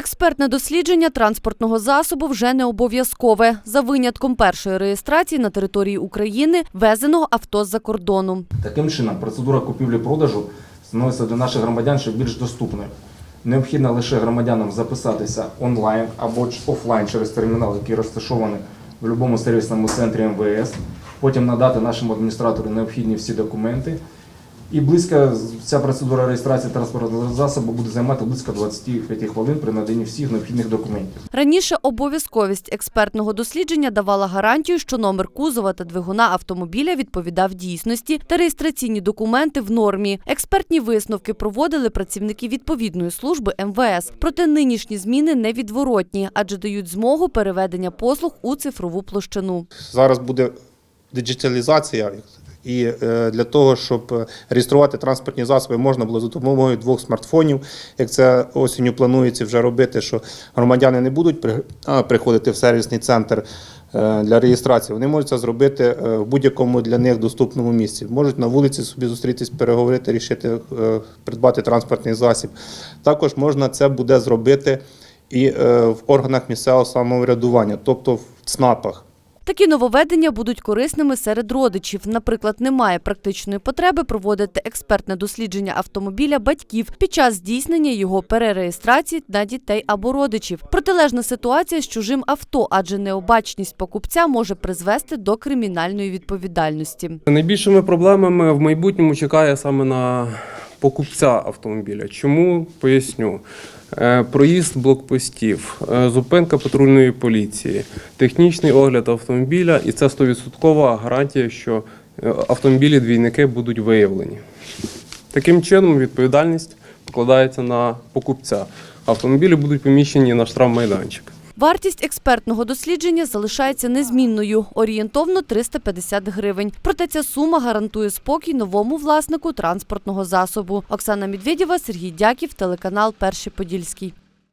Експертне дослідження транспортного засобу вже не обов'язкове за винятком першої реєстрації на території України везеного авто з-за кордону. Таким чином, процедура купівлі-продажу становиться для наших громадян ще більш доступною. Необхідно лише громадянам записатися онлайн або офлайн через термінал, який розташований в будь-якому сервісному центрі МВС, потім надати нашому адміністратору необхідні всі документи. І близько ця процедура реєстрації транспортного засобу буде займати близько 25 хвилин при наданні всіх необхідних документів. Раніше обов'язковість експертного дослідження давала гарантію, що номер кузова та двигуна автомобіля відповідав дійсності та реєстраційні документи в нормі. Експертні висновки проводили працівники відповідної служби МВС. Проте нинішні зміни невідворотні, адже дають змогу переведення послуг у цифрову площину. Зараз буде диджиталізація, і е, для того, щоб е, реєструвати транспортні засоби, можна було за допомогою двох смартфонів. Як це осінню планується вже робити, що громадяни не будуть при- приходити в сервісний центр е, для реєстрації. Вони можуть це зробити в будь-якому для них доступному місці. Можуть на вулиці собі зустрітись, переговорити, рішити, придбати транспортний засіб. Також можна це буде зробити і в органах місцевого самоврядування, тобто в ЦНАПах. Такі нововведення будуть корисними серед родичів. Наприклад, немає практичної потреби проводити експертне дослідження автомобіля батьків під час здійснення його перереєстрації на дітей або родичів. Протилежна ситуація з чужим авто, адже необачність покупця може призвести до кримінальної відповідальності. Найбільшими проблемами в майбутньому чекає саме на покупця автомобіля. Чому поясню? Е, Проїзд блокпостів, е, зупинка патрульної поліції, технічний огляд автомобіля, і це 100% гарантія, що е, автомобілі двійники будуть виявлені. Таким чином, відповідальність покладається на покупця. Автомобілі будуть поміщені на штрафмайданчик. Вартість експертного дослідження залишається незмінною – орієнтовно 350 гривень. Проте ця сума гарантує спокій новому власнику транспортного засобу. Оксана Медведєва, Сергій Дяків, телеканал Перший Подільський.